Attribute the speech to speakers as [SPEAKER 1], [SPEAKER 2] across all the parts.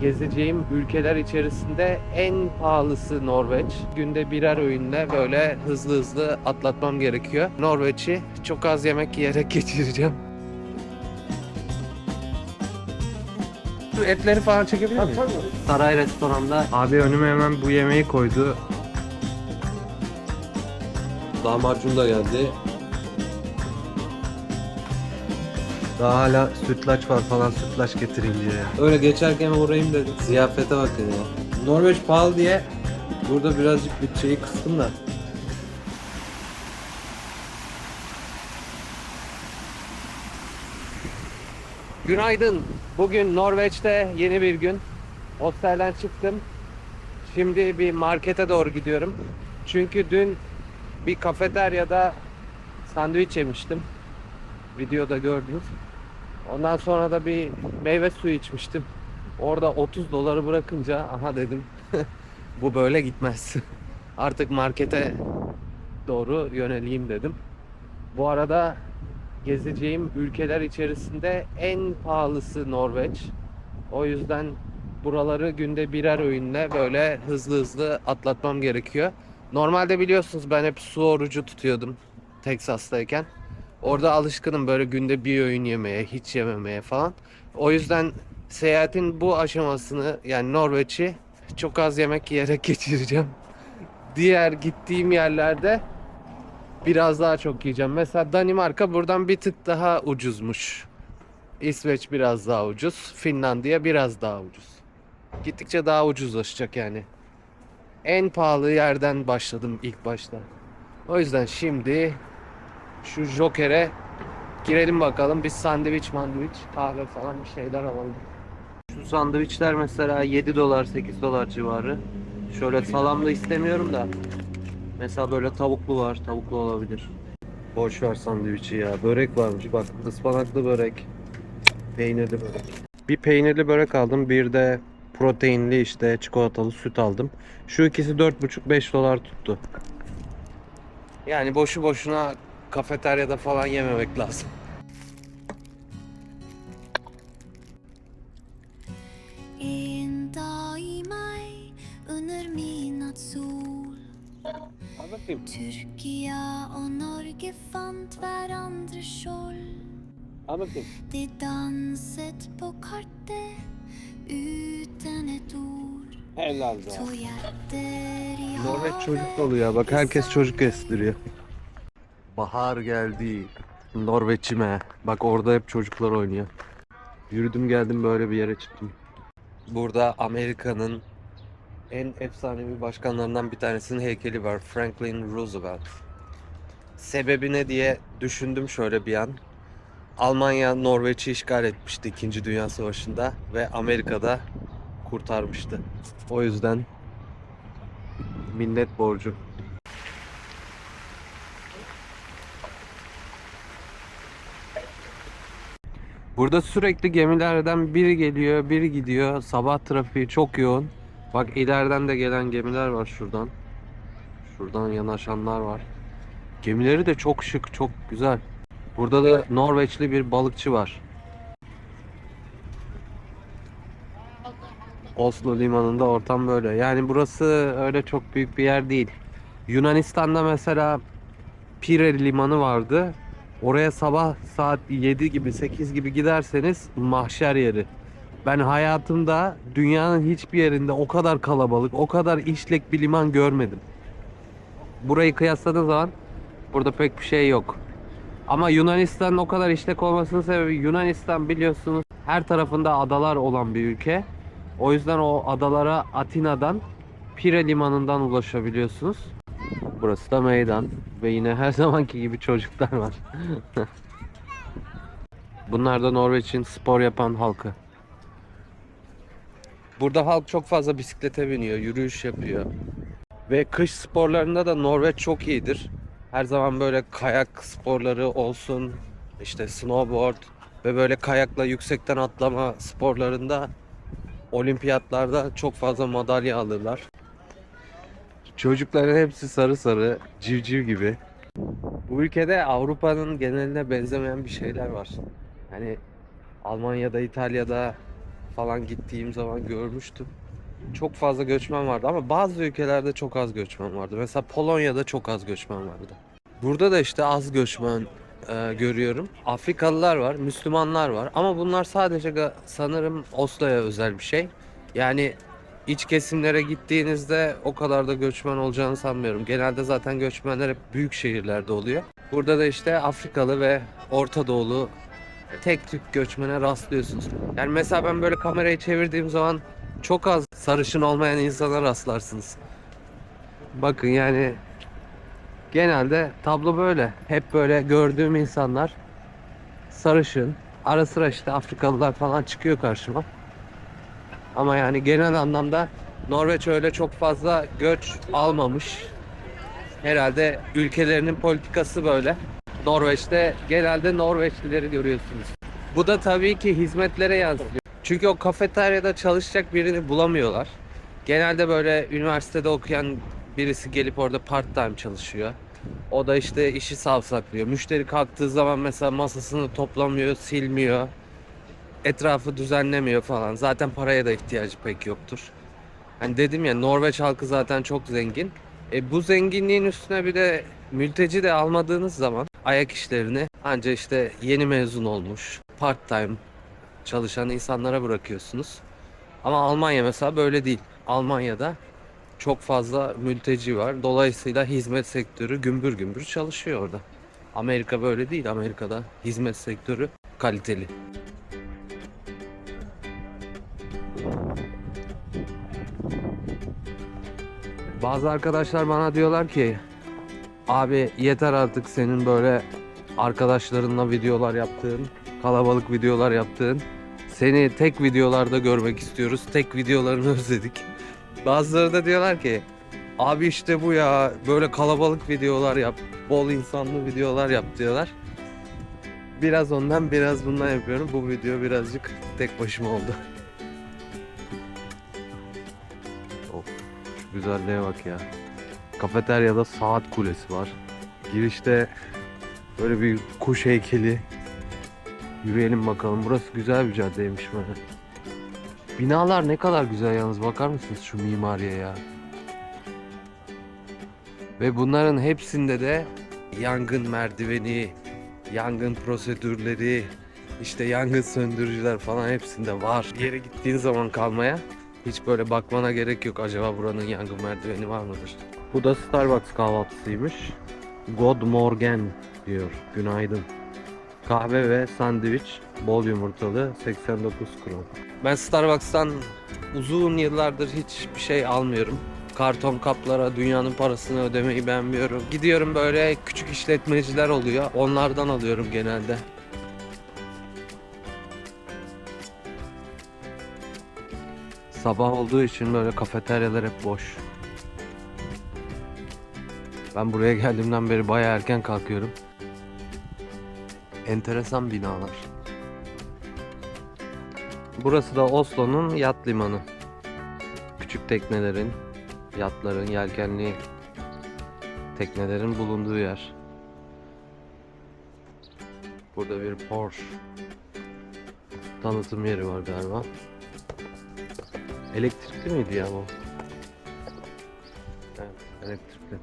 [SPEAKER 1] gezeceğim ülkeler içerisinde en pahalısı Norveç. Günde birer öğünle böyle hızlı hızlı atlatmam gerekiyor. Norveç'i çok az yemek yiyerek geçireceğim. Etleri falan çekebilir miyim? Saray restoranda abi önüme hemen bu yemeği koydu.
[SPEAKER 2] Lahmacun da geldi.
[SPEAKER 1] Daha hala sütlaç var falan sütlaç getireyim diye.
[SPEAKER 2] Öyle geçerken uğrayayım dedim. Ziyafete bakın ya. Norveç pahalı diye burada birazcık bütçeyi kıstım da.
[SPEAKER 1] Günaydın. Bugün Norveç'te yeni bir gün. Hostelden çıktım. Şimdi bir markete doğru gidiyorum. Çünkü dün bir kafeteryada sandviç yemiştim. Videoda gördünüz. Ondan sonra da bir meyve suyu içmiştim. Orada 30 doları bırakınca aha dedim bu böyle gitmez. Artık markete doğru yöneleyim dedim. Bu arada gezeceğim ülkeler içerisinde en pahalısı Norveç. O yüzden buraları günde birer öğünle böyle hızlı hızlı atlatmam gerekiyor. Normalde biliyorsunuz ben hep su orucu tutuyordum Teksas'tayken. Orada alışkınım böyle günde bir öğün yemeye, hiç yememeye falan. O yüzden seyahatin bu aşamasını yani Norveç'i çok az yemek yiyerek geçireceğim. Diğer gittiğim yerlerde biraz daha çok yiyeceğim. Mesela Danimarka buradan bir tık daha ucuzmuş. İsveç biraz daha ucuz. Finlandiya biraz daha ucuz. Gittikçe daha ucuzlaşacak yani. En pahalı yerden başladım ilk başta. O yüzden şimdi şu Joker'e girelim bakalım. Bir sandviç mandviç kahve falan bir şeyler alalım. Şu sandviçler mesela 7 dolar 8 dolar civarı. Şöyle salamlı istemiyorum da. Mesela böyle tavuklu var. Tavuklu olabilir. Boş ver sandviçi ya. Börek varmış bak. ıspanaklı börek. Peynirli börek. Bir peynirli börek aldım. Bir de proteinli işte çikolatalı süt aldım. Şu ikisi 4,5-5 dolar tuttu. Yani boşu boşuna kafeteryada falan yememek lazım. Bakayım.
[SPEAKER 3] Tyrkia og Norge fant hverandre skjold. De danset på kartet uten et ord
[SPEAKER 1] Helal be. Norveç çocuk dolu ya. Bak herkes çocuk kestiriyor. Bahar geldi. Norveç'ime. Bak orada hep çocuklar oynuyor. Yürüdüm geldim böyle bir yere çıktım. Burada Amerika'nın en efsanevi başkanlarından bir tanesinin heykeli var. Franklin Roosevelt. Sebebi ne diye düşündüm şöyle bir an. Almanya Norveç'i işgal etmişti 2. Dünya Savaşı'nda ve Amerika'da kurtarmıştı. O yüzden minnet borcu. Burada sürekli gemilerden biri geliyor, biri gidiyor. Sabah trafiği çok yoğun. Bak ileriden de gelen gemiler var şuradan. Şuradan yanaşanlar var. Gemileri de çok şık, çok güzel. Burada da Norveçli bir balıkçı var. Oslo limanında ortam böyle. Yani burası öyle çok büyük bir yer değil. Yunanistan'da mesela Pire limanı vardı. Oraya sabah saat 7 gibi 8 gibi giderseniz mahşer yeri. Ben hayatımda dünyanın hiçbir yerinde o kadar kalabalık, o kadar işlek bir liman görmedim. Burayı kıyasladığın zaman burada pek bir şey yok. Ama Yunanistan'ın o kadar işlek olmasının sebebi Yunanistan biliyorsunuz her tarafında adalar olan bir ülke. O yüzden o adalara Atina'dan Pire limanından ulaşabiliyorsunuz. Burası da meydan ve yine her zamanki gibi çocuklar var. Bunlar da Norveç'in spor yapan halkı. Burada halk çok fazla bisiklete biniyor, yürüyüş yapıyor. Ve kış sporlarında da Norveç çok iyidir. Her zaman böyle kayak sporları olsun, işte snowboard ve böyle kayakla yüksekten atlama sporlarında olimpiyatlarda çok fazla madalya alırlar. Çocukların hepsi sarı sarı, civciv gibi. Bu ülkede Avrupa'nın geneline benzemeyen bir şeyler var. Hani Almanya'da, İtalya'da falan gittiğim zaman görmüştüm. Çok fazla göçmen vardı ama bazı ülkelerde çok az göçmen vardı. Mesela Polonya'da çok az göçmen vardı. Burada da işte az göçmen e, görüyorum. Afrikalılar var, Müslümanlar var ama bunlar sadece sanırım Oslo'ya özel bir şey. Yani iç kesimlere gittiğinizde o kadar da göçmen olacağını sanmıyorum. Genelde zaten göçmenler hep büyük şehirlerde oluyor. Burada da işte Afrikalı ve Orta Doğulu tek tük göçmene rastlıyorsunuz. Yani mesela ben böyle kamerayı çevirdiğim zaman çok az sarışın olmayan insana rastlarsınız. Bakın yani genelde tablo böyle. Hep böyle gördüğüm insanlar sarışın. Ara sıra işte Afrikalılar falan çıkıyor karşıma. Ama yani genel anlamda Norveç öyle çok fazla göç almamış. Herhalde ülkelerinin politikası böyle. Norveç'te genelde Norveçlileri görüyorsunuz. Bu da tabii ki hizmetlere yansıyor. Çünkü o kafeteryada çalışacak birini bulamıyorlar. Genelde böyle üniversitede okuyan birisi gelip orada part time çalışıyor. O da işte işi savsaklıyor. Müşteri kalktığı zaman mesela masasını toplamıyor, silmiyor. Etrafı düzenlemiyor falan. Zaten paraya da ihtiyacı pek yoktur. Hani dedim ya Norveç halkı zaten çok zengin. E bu zenginliğin üstüne bir de mülteci de almadığınız zaman ayak işlerini anca işte yeni mezun olmuş, part time çalışan insanlara bırakıyorsunuz. Ama Almanya mesela böyle değil. Almanya'da çok fazla mülteci var. Dolayısıyla hizmet sektörü gümbür gümbür çalışıyor orada. Amerika böyle değil. Amerika'da hizmet sektörü kaliteli. Bazı arkadaşlar bana diyorlar ki abi yeter artık senin böyle arkadaşlarınla videolar yaptığın, kalabalık videolar yaptığın. Seni tek videolarda görmek istiyoruz. Tek videolarını özledik. Bazıları da diyorlar ki abi işte bu ya böyle kalabalık videolar yap, bol insanlı videolar yap diyorlar. Biraz ondan biraz bundan yapıyorum. Bu video birazcık tek başıma oldu. Güzelliğe bak ya. Kafeteryada saat kulesi var. Girişte böyle bir kuş heykeli. Yürüyelim bakalım. Burası güzel bir caddeymiş böyle. Binalar ne kadar güzel yalnız bakar mısınız şu mimariye ya. Ve bunların hepsinde de yangın merdiveni, yangın prosedürleri, işte yangın söndürücüler falan hepsinde var. Bir yere gittiğin zaman kalmaya hiç böyle bakmana gerek yok. Acaba buranın yangın merdiveni var mıdır? Bu da Starbucks kahvaltısıymış. God Morgen diyor. Günaydın. Kahve ve sandviç bol yumurtalı 89 kron. Ben Starbucks'tan uzun yıllardır hiçbir şey almıyorum. Karton kaplara dünyanın parasını ödemeyi beğenmiyorum. Gidiyorum böyle küçük işletmeciler oluyor. Onlardan alıyorum genelde. Sabah olduğu için böyle kafeteryalar hep boş. Ben buraya geldiğimden beri bayağı erken kalkıyorum. Enteresan binalar. Burası da Oslo'nun yat limanı. Küçük teknelerin, yatların, yelkenli teknelerin bulunduğu yer. Burada bir Porsche tanıtım yeri var galiba. Elektrikli miydi ya bu? Evet, elektrikli.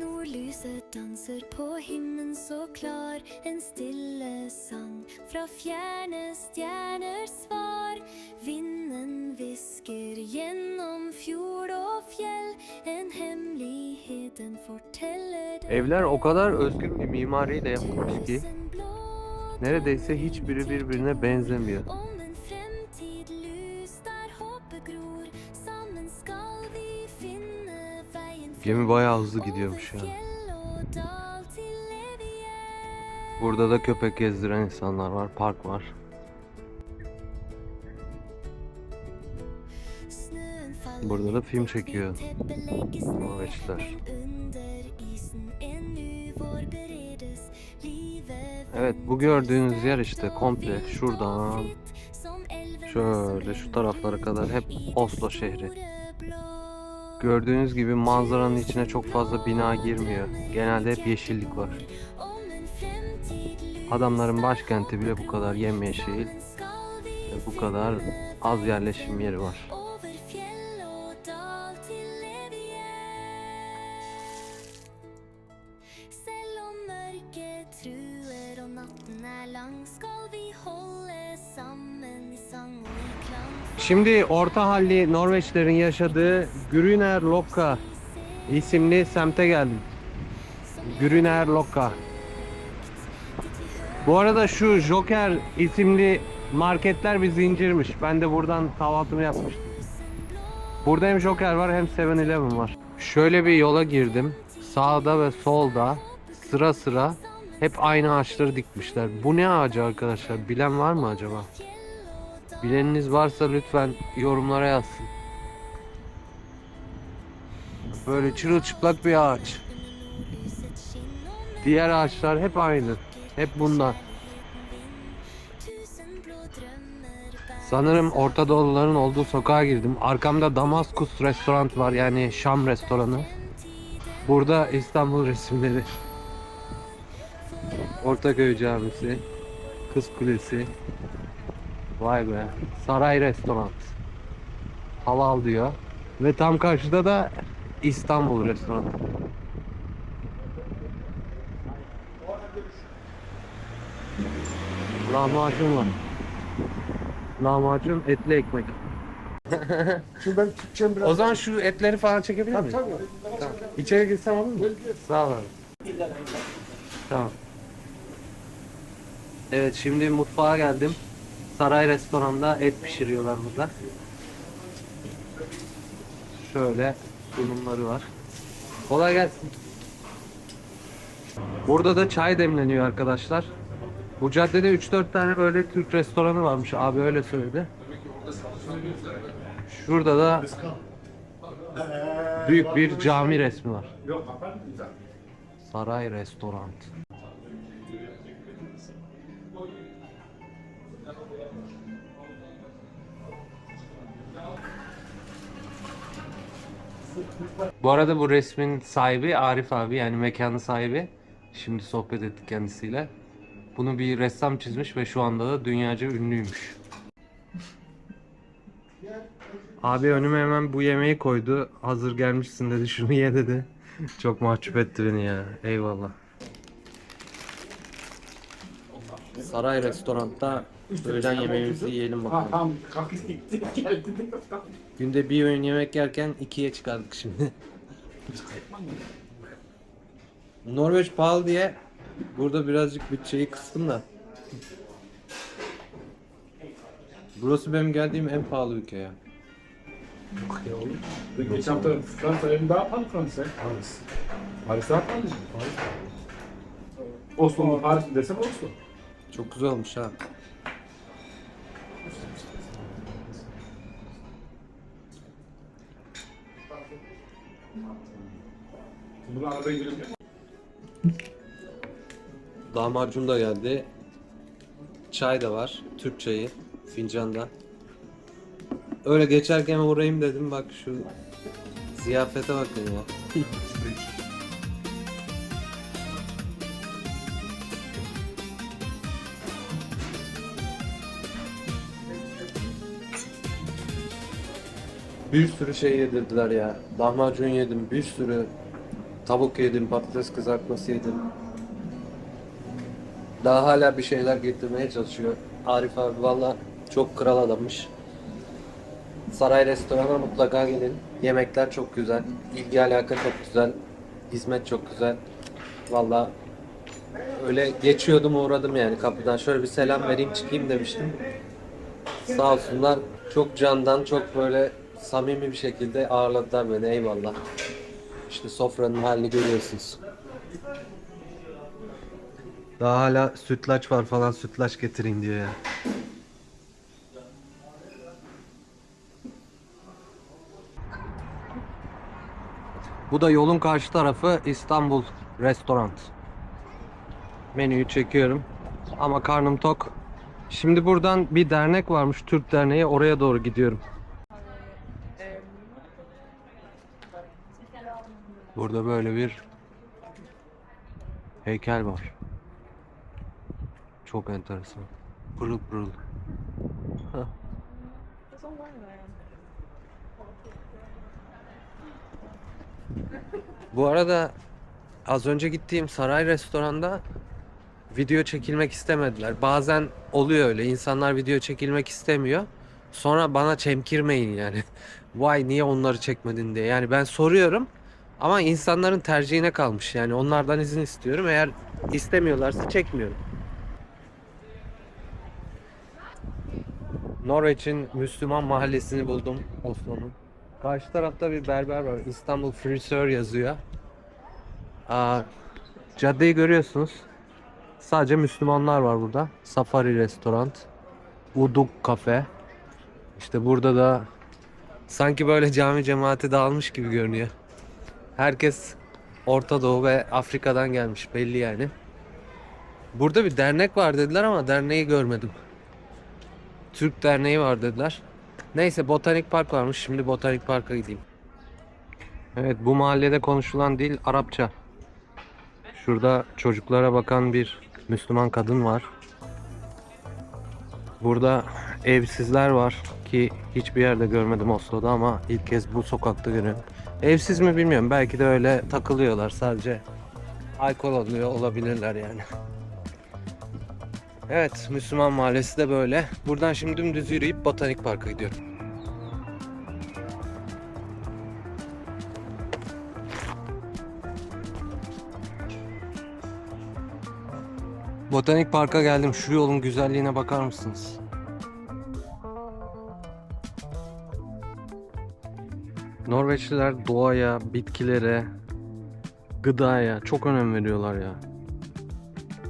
[SPEAKER 3] Nordlyset danser på himlen så klar En stille sang fra fjerne stjerner svar Vinden hvisker gjennom fjord og fjell En hemmelighet den forteller
[SPEAKER 1] Evler o kadar özgür bir mimariyle yapılmış ki neredeyse hiçbiri birbirine benzemiyor. Gemi bayağı hızlı gidiyormuş ya. Burada da köpek gezdiren insanlar var, park var. Burada da film çekiyor. Norveçliler. Evet bu gördüğünüz yer işte komple şuradan şöyle şu taraflara kadar hep Oslo şehri. Gördüğünüz gibi manzaranın içine çok fazla bina girmiyor. Genelde hep yeşillik var. Adamların başkenti bile bu kadar yemyeşil bu kadar az yerleşim yeri var. Şimdi Orta Halli Norveçlerin yaşadığı Grüner Lokka isimli semte geldim. Grüner Lokka. Bu arada şu Joker isimli marketler bir zincirmiş. Ben de buradan kahvaltımı yapmıştım. Burada hem Joker var hem 7-Eleven var. Şöyle bir yola girdim. Sağda ve solda sıra sıra hep aynı ağaçları dikmişler. Bu ne ağacı arkadaşlar? Bilen var mı acaba? Bileniniz varsa lütfen yorumlara yazsın. Böyle çırılçıplak bir ağaç. Diğer ağaçlar hep aynı. Hep bunlar. Sanırım Orta Doğuluların olduğu sokağa girdim. Arkamda Damaskus restoran var yani Şam restoranı. Burada İstanbul resimleri. Ortaköy Camisi. Kız Kulesi. Vay be. Saray Restoran. Halal diyor. Ve tam karşıda da İstanbul restoranı. Lahmacun var. Lahmacun etli ekmek.
[SPEAKER 4] Şimdi ben Türkçem biraz...
[SPEAKER 1] O zaman şu etleri falan çekebilir miyim?
[SPEAKER 4] Tabii.
[SPEAKER 1] Tamam. İçeri girsem olur mu? Sağ ol abi. Tamam. Evet şimdi mutfağa geldim. Saray restoranda et pişiriyorlar burada. Şöyle sunumları var. Kolay gelsin. Burada da çay demleniyor arkadaşlar. Bu caddede 3-4 tane böyle Türk restoranı varmış. Abi öyle söyledi. Şurada da büyük bir cami resmi var. Saray Restoran. Bu arada bu resmin sahibi Arif abi yani mekanın sahibi. Şimdi sohbet ettik kendisiyle. Bunu bir ressam çizmiş ve şu anda da dünyaca ünlüymüş. Abi önüme hemen bu yemeği koydu. Hazır gelmişsin dedi şunu ye dedi. Çok mahcup etti beni ya. Eyvallah. Saray restoranda öğlen yemeğimizi yiyelim bakalım.
[SPEAKER 4] Tamam kalk gitti geldi.
[SPEAKER 1] Günde bir öğün yemek yerken ikiye çıkardık şimdi. Norveç pahalı diye burada birazcık bütçeyi kıstım da. Burası benim geldiğim en pahalı ülke ya.
[SPEAKER 4] Geçen hafta Fransa evim daha pahalı Fransa. Paris. Paris daha pahalı. Paris. Oslo mu Paris mi desem Oslo.
[SPEAKER 1] Çok güzel olmuş ha.
[SPEAKER 4] Bunu arada girelim.
[SPEAKER 1] Lahmacun da geldi. Çay da var. Türk çayı. Fincanda. Öyle geçerken uğrayayım dedim. Bak şu ziyafete bakın ya. Bir sürü şey yedirdiler ya. Lahmacun yedim, bir sürü tavuk yedim, patates kızartması yedim. Daha hala bir şeyler getirmeye çalışıyor. Arif abi valla çok kral adammış. Saray restorana mutlaka gelin. Yemekler çok güzel. İlgi alaka çok güzel. Hizmet çok güzel. Valla öyle geçiyordum uğradım yani kapıdan. Şöyle bir selam vereyim çıkayım demiştim. Sağ olsunlar çok candan çok böyle samimi bir şekilde ağırladılar beni eyvallah. İşte sofranın halini görüyorsunuz. Daha hala sütlaç var falan sütlaç getirin diyor ya. Bu da yolun karşı tarafı İstanbul Restoran. Menüyü çekiyorum. Ama karnım tok. Şimdi buradan bir dernek varmış Türk Derneği oraya doğru gidiyorum. Burada böyle bir heykel var. Çok enteresan. Pırıl pırıl. Bu arada az önce gittiğim saray restoranda video çekilmek istemediler. Bazen oluyor öyle. İnsanlar video çekilmek istemiyor. Sonra bana çemkirmeyin yani. Vay niye onları çekmedin diye. Yani ben soruyorum ama insanların tercihine kalmış. Yani onlardan izin istiyorum. Eğer istemiyorlarsa çekmiyorum. Norveç'in Müslüman mahallesini buldum Oslo'nun. Karşı tarafta bir berber var. İstanbul Frisör yazıyor. Aa, caddeyi görüyorsunuz. Sadece Müslümanlar var burada. Safari Restoran. Uduk Kafe. İşte burada da sanki böyle cami cemaati dağılmış gibi görünüyor. Herkes Orta Doğu ve Afrika'dan gelmiş belli yani. Burada bir dernek var dediler ama derneği görmedim. Türk Derneği var dediler. Neyse botanik park varmış. Şimdi botanik parka gideyim. Evet bu mahallede konuşulan dil Arapça. Şurada çocuklara bakan bir Müslüman kadın var. Burada evsizler var ki hiçbir yerde görmedim Oslo'da ama ilk kez bu sokakta görüyorum. Evsiz mi bilmiyorum. Belki de öyle takılıyorlar. Sadece alkol alıyor olabilirler yani. Evet, Müslüman mahallesi de böyle. Buradan şimdi dümdüz yürüyüp Botanik Park'a gidiyorum. Botanik Park'a geldim. Şu yolun güzelliğine bakar mısınız? Norveçliler doğaya, bitkilere, gıdaya çok önem veriyorlar ya.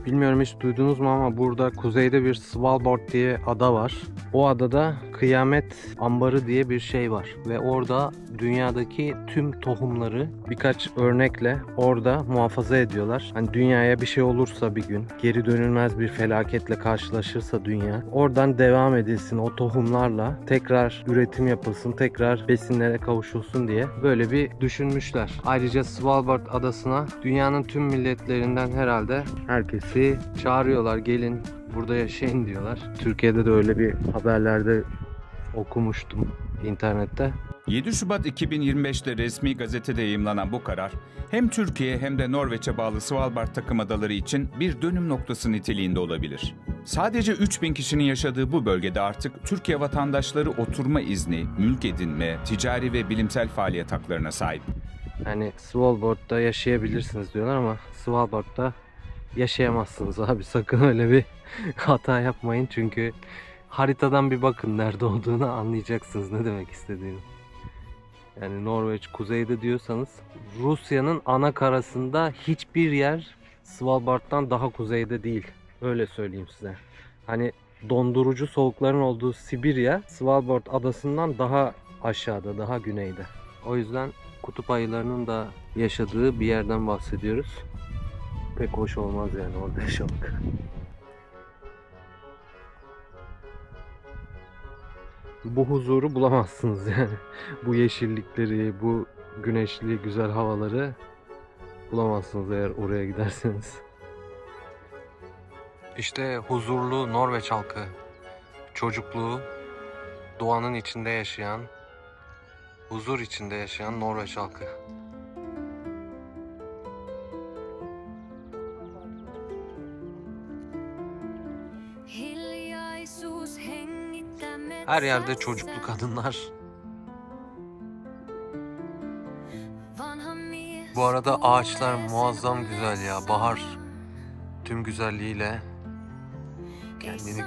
[SPEAKER 1] Bilmiyorum hiç duydunuz mu ama burada kuzeyde bir Svalbard diye ada var. O adada kıyamet ambarı diye bir şey var ve orada dünyadaki tüm tohumları birkaç örnekle orada muhafaza ediyorlar. Hani dünyaya bir şey olursa bir gün, geri dönülmez bir felaketle karşılaşırsa dünya, oradan devam edilsin o tohumlarla tekrar üretim yapılsın, tekrar besinlere kavuşulsun diye böyle bir düşünmüşler. Ayrıca Svalbard adasına dünyanın tüm milletlerinden herhalde herkesi çağırıyorlar. Gelin burada yaşayın diyorlar. Türkiye'de de öyle bir haberlerde okumuştum internette.
[SPEAKER 5] 7 Şubat 2025'te resmi gazetede yayımlanan bu karar, hem Türkiye hem de Norveç'e bağlı Svalbard takım adaları için bir dönüm noktası niteliğinde olabilir. Sadece 3000 kişinin yaşadığı bu bölgede artık Türkiye vatandaşları oturma izni, mülk edinme, ticari ve bilimsel faaliyet haklarına sahip.
[SPEAKER 1] Yani Svalbard'da yaşayabilirsiniz diyorlar ama Svalbard'da yaşayamazsınız abi. Sakın öyle bir hata yapmayın çünkü haritadan bir bakın nerede olduğunu anlayacaksınız ne demek istediğimi. Yani Norveç kuzeyde diyorsanız Rusya'nın ana karasında hiçbir yer Svalbard'dan daha kuzeyde değil. Öyle söyleyeyim size. Hani dondurucu soğukların olduğu Sibirya Svalbard adasından daha aşağıda, daha güneyde. O yüzden kutup ayılarının da yaşadığı bir yerden bahsediyoruz. Pek hoş olmaz yani orada yaşamak. Bu huzuru bulamazsınız yani. Bu yeşillikleri, bu güneşli güzel havaları bulamazsınız eğer oraya giderseniz. İşte huzurlu Norveç halkı. Çocukluğu doğanın içinde yaşayan, huzur içinde yaşayan Norveç halkı. Her yerde çocuklu kadınlar. Bu arada ağaçlar muazzam güzel ya. Bahar tüm güzelliğiyle kendini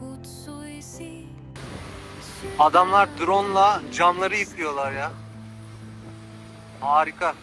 [SPEAKER 3] kutsuisi.
[SPEAKER 1] Adamlar drone'la camları yıkıyorlar ya. Harika.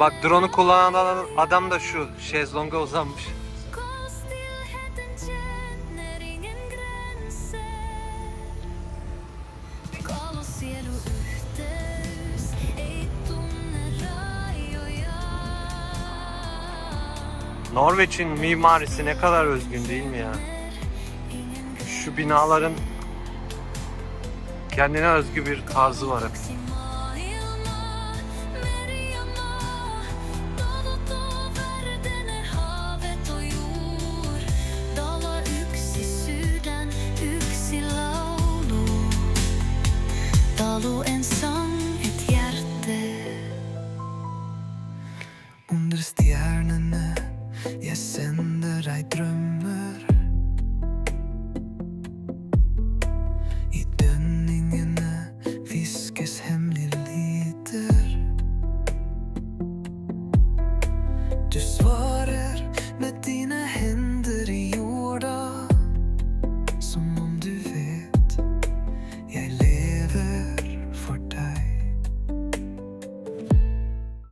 [SPEAKER 1] Bak drone'u kullanan adam da şu şezlonga uzanmış.
[SPEAKER 3] Norveç'in mimarisi ne kadar özgün değil mi ya? Şu binaların kendine özgü bir tarzı var hep.